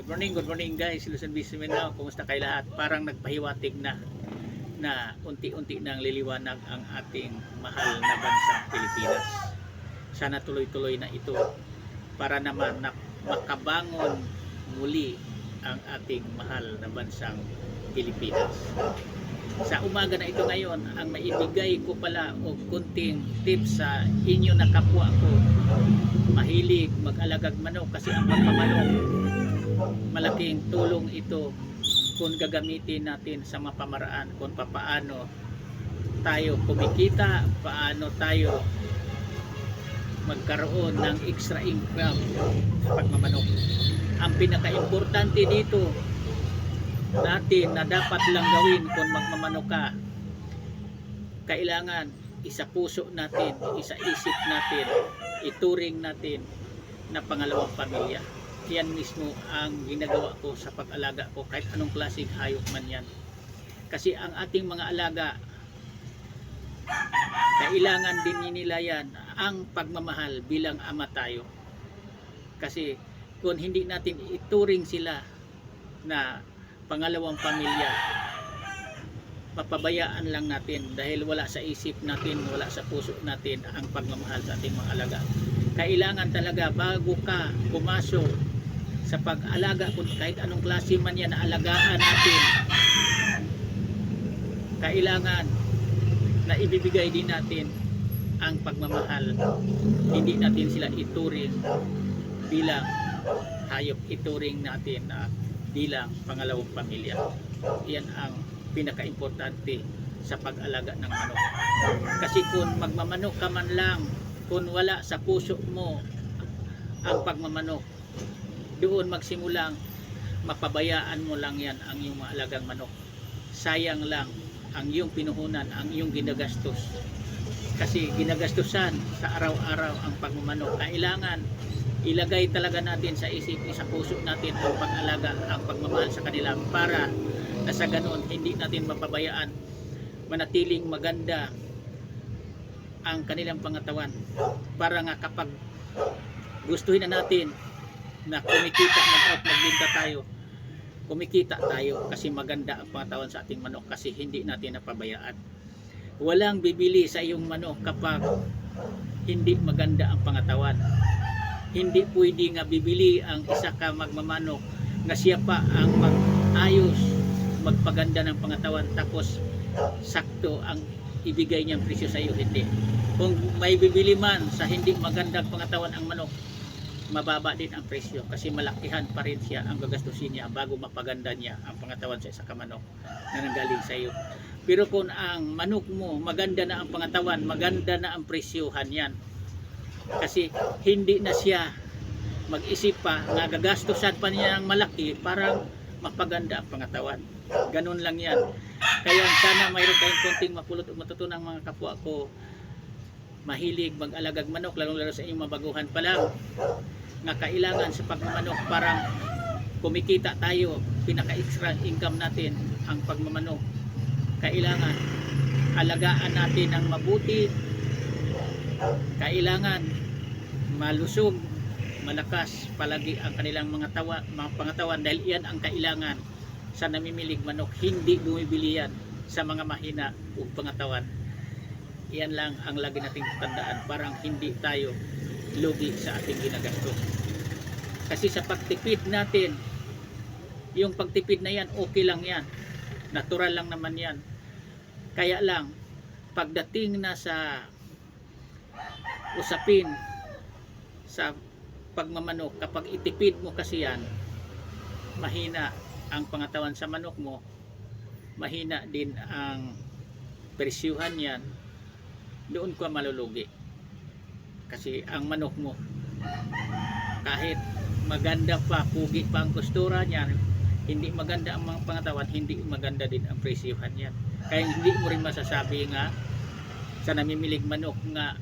Good morning, good morning guys. Luzon Busy Mindanao. Kumusta kayo lahat? Parang nagpahiwatig na na unti-unti nang liliwanag ang ating mahal na bansang Pilipinas. Sana tuloy-tuloy na ito para naman na makabangon muli ang ating mahal na bansang Pilipinas. Sa umaga na ito ngayon, ang maibigay ko pala o kunting tips sa inyo na kapwa ko mahilig mag-alagag manok kasi ang pagmamanok malaking tulong ito kung gagamitin natin sa mapamaraan kung papaano tayo kumikita, paano tayo magkaroon ng extra income sa pagmamanok. Ang pinaka-importante dito natin na dapat lang gawin kung magmamanok ka, kailangan isa puso natin, isa isip natin, ituring natin na pangalawang pamilya yan mismo ang ginagawa ko sa pag-alaga ko kahit anong klaseng hayop man yan. Kasi ang ating mga alaga kailangan din nila yan ang pagmamahal bilang ama tayo. Kasi kung hindi natin ituring sila na pangalawang pamilya papabayaan lang natin dahil wala sa isip natin wala sa puso natin ang pagmamahal sa ating mga alaga. Kailangan talaga bago ka pumasok sa pag-alaga kung kahit anong klase man yan na alagaan natin kailangan na ibibigay din natin ang pagmamahal. Hindi natin sila ituring bilang hayop ituring natin na bilang pangalawang pamilya. Yan ang pinaka-importante sa pag-alaga ng manok. Kasi kung magmamanok ka man lang kung wala sa puso mo ang pagmamanok doon magsimulang mapabayaan mo lang yan ang iyong mga alagang manok. Sayang lang ang iyong pinuhunan ang iyong ginagastos. Kasi ginagastusan sa araw-araw ang pagmamanok. Kailangan ilagay talaga natin sa isip sa puso natin ang pag-alaga ang pagmamahal sa kanila para na sa ganon hindi natin mapabayaan. Manatiling maganda ang kanilang pangatawan. Para nga kapag gustuhin na natin na kumikita mag-out magbenta tayo. Kumikita tayo kasi maganda ang pangatawan sa ating manok kasi hindi natin napabayaan. Walang bibili sa iyong manok kapag hindi maganda ang pangatawan. Hindi pwede nga bibili ang isa ka magmamanok na siya pa ang mag-ayos magpaganda ng pangatawan tapos sakto ang ibigay niyang presyo sa iyo hindi. Kung may bibili man sa hindi magandang pangatawan ang manok mababa din ang presyo kasi malakihan pa rin siya ang gagastusin niya bago mapaganda niya ang pangatawan sa isa ka manok na nanggaling sa iyo pero kung ang manok mo maganda na ang pangatawan maganda na ang presyohan yan. Kasi hindi na siya mag-isip pa na gagastusan pa niya ng malaki para mapaganda ang pangatawan. Ganun lang yan. Kaya sana mayroon tayong konting mapulot o matutunang mga kapwa ko. Mahilig mag-alagag manok lalo lalo sa inyong mabaguhan pa lang na kailangan sa pagmamanok parang kumikita tayo. Pinaka extra income natin ang pagmamanok. Kailangan alagaan natin ng mabuti. Kailangan malusog malakas palagi ang kanilang mga tawa mga pangatawan dahil iyan ang kailangan sa namimilig manok. Hindi bumibili yan sa mga mahina o pangatawan. Yan lang ang lagi nating tandaan. Parang hindi tayo lugi sa ating ginagastos. Kasi sa pagtipid natin yung pagtipid na yan okay lang yan. Natural lang naman yan. Kaya lang pagdating na sa usapin sa pagmamanok kapag itipid mo kasi yan mahina ang pangatawan sa manok mo mahina din ang presyuhan yan doon ka malulugi kasi ang manok mo kahit maganda pa pugi pa ang kustura niyan hindi maganda ang mga pangatawan hindi maganda din ang presyuhan yan kaya hindi mo rin masasabi nga sa namimilig manok nga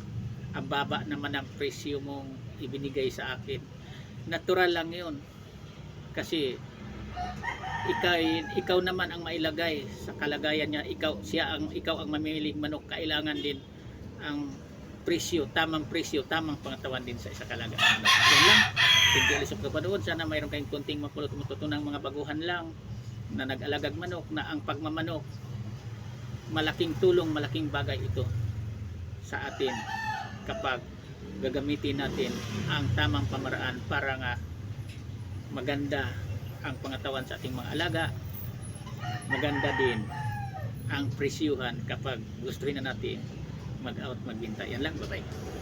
ang baba naman ang presyo mong ibinigay sa akin. Natural lang yun. Kasi ikaw, ikaw naman ang mailagay sa kalagayan niya. Ikaw siya ang ikaw ang mamimilig manok. Kailangan din ang presyo tamang presyo tamang pangatawan din sa isa kalaga yan lang. Hindi alisok ka pa doon. Sana mayroon kayong kunting mapulot matutunang mga baguhan lang na nag-alagag manok na ang pagmamanok malaking tulong, malaking bagay ito sa atin kapag gagamitin natin ang tamang pamaraan para nga maganda ang pangatawan sa ating mga alaga. Maganda din ang presyuhan kapag gustuhin na natin mag-out magbinta. Yan lang bye bye